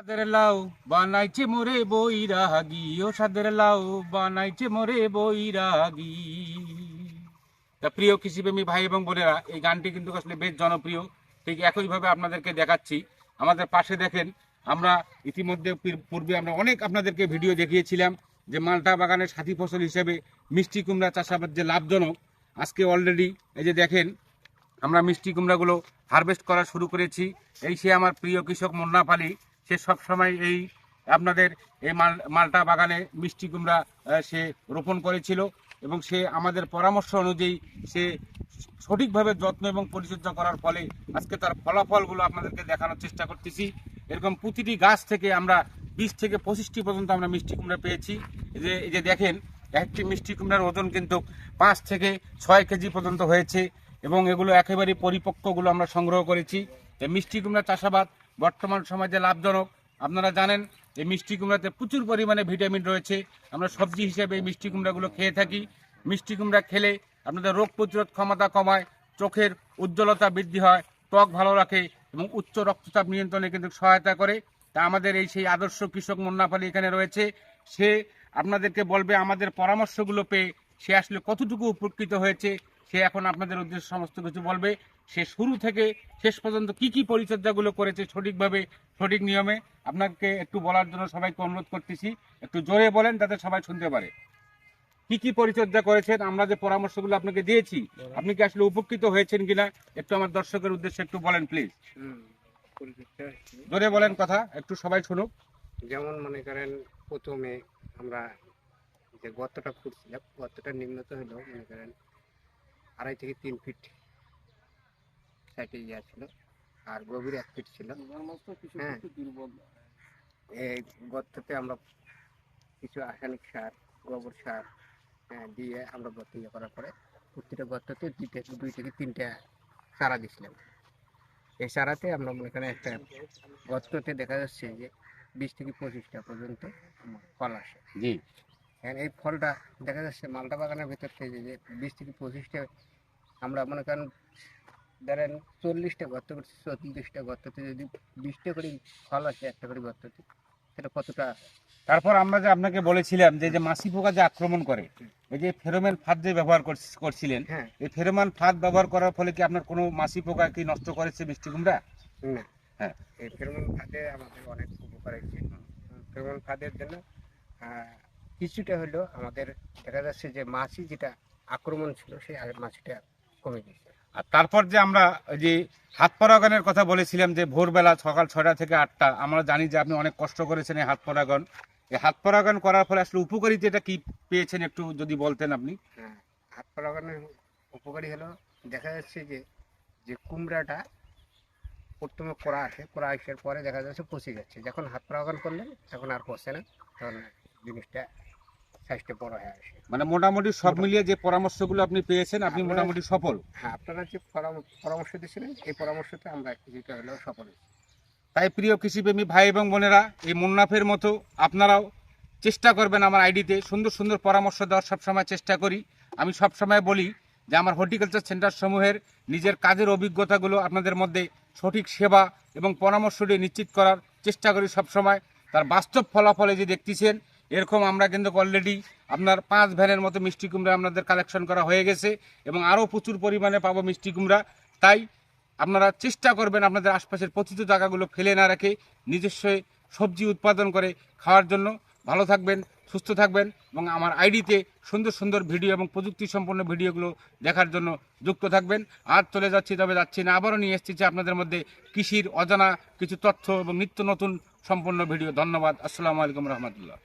সাদের লাউ, বানাইছে মোরে বৈরাগী। ও সাদের লাউ, বানাইছে মোরে বৈরাগী। তা প্রিয় কৃষিপ্রেমী ভাই এবং বোনেরা, এই গানটি কিন্তু আসলে বেশ জনপ্রিয়। ঠিক একইভাবে আপনাদেরকে দেখাচ্ছি। আমাদের পাশে দেখেন, আমরা ইতিমধ্যে পূর্বে আমরা অনেক আপনাদেরকে ভিডিও দেখিয়েছিলাম যে মালটা বাগানের সাথী ফসল হিসেবে মিষ্টি কুমড়া চাষাবাদ যে লাভজনক, আজকে অলরেডি এই যে দেখেন, আমরা মিষ্টি কুমড়াগুলো হারভেস্ট করা শুরু করেছি। এই সে আমার প্রিয় কৃষক মুন্না পালি সে সবসময় এই আপনাদের এই মাল, মালটা বাগানে মিষ্টি কুমড়া সে রোপণ করেছিল এবং সে আমাদের পরামর্শ অনুযায়ী সে সঠিকভাবে যত্ন এবং পরিচর্যা করার ফলে আজকে তার ফলাফলগুলো আপনাদেরকে দেখানোর চেষ্টা করতেছি। এরকম প্রতিটি গাছ থেকে আমরা বিশ থেকে পঁচিশটি পর্যন্ত আমরা মিষ্টি কুমড়া পেয়েছি। যে, এই যে দেখেন, একটি মিষ্টি কুমড়ার ওজন কিন্তু পাঁচ থেকে ছয় কেজি পর্যন্ত হয়েছে এবং এগুলো একেবারে পরিপক্কগুলো আমরা সংগ্রহ করেছি। মিষ্টি কুমড়া চাষাবাদ বর্তমান সমাজে লাভজনক। আপনারা জানেন, এই মিষ্টি কুমড়াতে প্রচুর পরিমাণে ভিটামিন রয়েছে। আমরা সবজি হিসেবে এই মিষ্টি কুমড়াগুলো খেয়ে থাকি। মিষ্টি কুমড়া খেলে আপনাদের রোগ প্রতিরোধ ক্ষমতা কমায়, চোখের উজ্জ্বলতা বৃদ্ধি হয়, ত্বক ভালো রাখে এবং উচ্চ রক্তচাপ নিয়ন্ত্রণে কিন্তু সহায়তা করে। তা আমাদের এই সেই আদর্শ কৃষক মুন্নাফালি এখানে রয়েছে। সে আপনাদেরকে বলবে, আমাদের পরামর্শগুলো পেয়ে সে আসলে কতটুকু উপকৃত হয়েছে সে এখন আপনাদের উদ্দেশ্যে সমস্ত কিছু বলবে। সে শুরু থেকে শেষ পর্যন্ত কি কি পরিচর্যাগুলো করেছে সঠিকভাবে সঠিক নিয়মে আপনাকে একটু বলার জন্য সবাইকে অনুরোধ করতেছি। একটু জোরে বলেন যাতে সবাই শুনতে পারে। কি কি পরিচর্যা করেছেন? আমরা যে পরামর্শগুলো আপনাকে দিয়েছি আপনি কি আসলে উপকৃত হয়েছেন কিনা একটু আমার দর্শকের উদ্দেশ্যে একটু বলেন প্লিজ। জোরে বলেন কথা একটু সবাই শুনুক। যেমন মনে করেন প্রথমে আমরা যে গর্তটা খুঁড়ছিলাম গর্তটা নিম্নত হলো মনে করেন আড়াই থেকে তিন ফিট সাইডে ইয়া ছিল আর গভীর এক ফিট ছিল। হ্যাঁ। এই গর্ততে আমরা কিছু রাসায়নিক সার গোবর সার হ্যাঁ, দিয়ে আমরা গর্ত ইয়ে করার পরে প্রতিটা গর্ততে থেকে দুই থেকে তিনটা চারা দিছিলাম এই চারাতে আমরা মনে করেন একটা গর্ততে দেখা যাচ্ছে যে বিশ থেকে পঁচিশটা পর্যন্ত ফল আসে। জি। এই ফলটা দেখা যাচ্ছে মালটা বাগানের ভেতর থেকে যে বিশ থেকে পঁচিশটা আমরা মনে করেন ধরেন চল্লিশটা গর্ত করছি চল্লিশটা গর্ততে যদি বিশটা করে ফল আসে একটা করে গর্ততে সেটা কতটা? তারপর আমরা যে আপনাকে বলেছিলাম যে যে মাছি পোকা যে আক্রমণ করে এই যে ফেরোমেন ফাঁদ যে ব্যবহার করছ- করছিলেন হ্যাঁ। এই ফেরোমান ফাঁদ ব্যবহার করার ফলে কি আপনার কোনো মাসি পোকা কি নষ্ট করেছে মিষ্টি কুমড়া? না। হ্যাঁ। এই ফেরোমন ফাঁদে আমাদের অনেক উপকার হয়েছে। ফেরোমন ফাঁদের জন্য কিছুটা হলো আমাদের দেখা যাচ্ছে যে মাছি যেটা আক্রমণ ছিল সেই আগের মাছিটা কমে গেছে। আর তারপর যে আমরা ওই যে হাত পরাগনের কথা বলেছিলাম যে ভোরবেলা সকাল ছয়টা থেকে আটটা আমরা জানি যে আপনি অনেক কষ্ট করেছেন এই হাত পরাগন এই হাত পরাগন করার ফলে আসলে উপকারিতাটা কি পেয়েছেন একটু যদি বলতেন আপনি? হ্যাঁ হাত পা লাগানোর উপকারী হলো দেখা যাচ্ছে যে যে কুমড়াটা প্রথমে কোড়া আসে কোড়া আসার পরে দেখা যাচ্ছে পচে যাচ্ছে। যখন হাত পা লাগান করলেন তখন আর পচে না। তখন জিনিসটা সাইজটা বড় হয়ে আসে। মানে মোটামুটি সব। মিলিয়ে যে পরামর্শগুলো আপনি পেয়েছেন আপনি মোটামুটি সফল। হ্যাঁ আপনারা যে পরামর্শ দিয়েছিলেন এই পরামর্শতে আমরা কিছুটা হলেও সফল তাই প্রিয় কৃষিপ্রেমী ভাই এবং বোনেরা এই মুন্নাফের মতো আপনারাও চেষ্টা করবেন আমার আইডিতে সুন্দর সুন্দর পরামর্শ দেওয়ার সবসময় চেষ্টা করি। আমি সবসময় বলি যে আমার হর্টিকালচার সেন্টার সমূহের নিজের কাজের অভিজ্ঞতাগুলো আপনাদের মধ্যে সঠিক সেবা এবং পরামর্শ দিয়ে নিশ্চিত করার চেষ্টা করি সবসময়। তার বাস্তব ফলাফলে যে দেখতেছেন এরকম আমরা কিন্তু অলরেডি আপনার পাঁচ ভ্যানের মতো মিষ্টি কুমড়া আপনাদের কালেকশন করা হয়ে গেছে এবং আরও প্রচুর পরিমাণে পাবো মিষ্টি কুমড়া। তাই আপনারা চেষ্টা করবেন আপনাদের আশপাশের পতিত জায়গাগুলো ফেলে না রেখে নিজস্ব সবজি উৎপাদন করে খাওয়ার জন্য। ভালো থাকবেন, সুস্থ থাকবেন এবং আমার আইডিতে সুন্দর সুন্দর ভিডিও এবং প্রযুক্তি সম্পন্ন ভিডিওগুলো দেখার জন্য যুক্ত থাকবেন। আর চলে যাচ্ছি, তবে যাচ্ছি না, আবারও নিয়ে এসেছি আপনাদের মধ্যে কৃষির অজানা কিছু তথ্য এবং নিত্য নতুন সম্পন্ন ভিডিও। ধন্যবাদ, আসসালামু আলাইকুম রহমতুল্লাহ।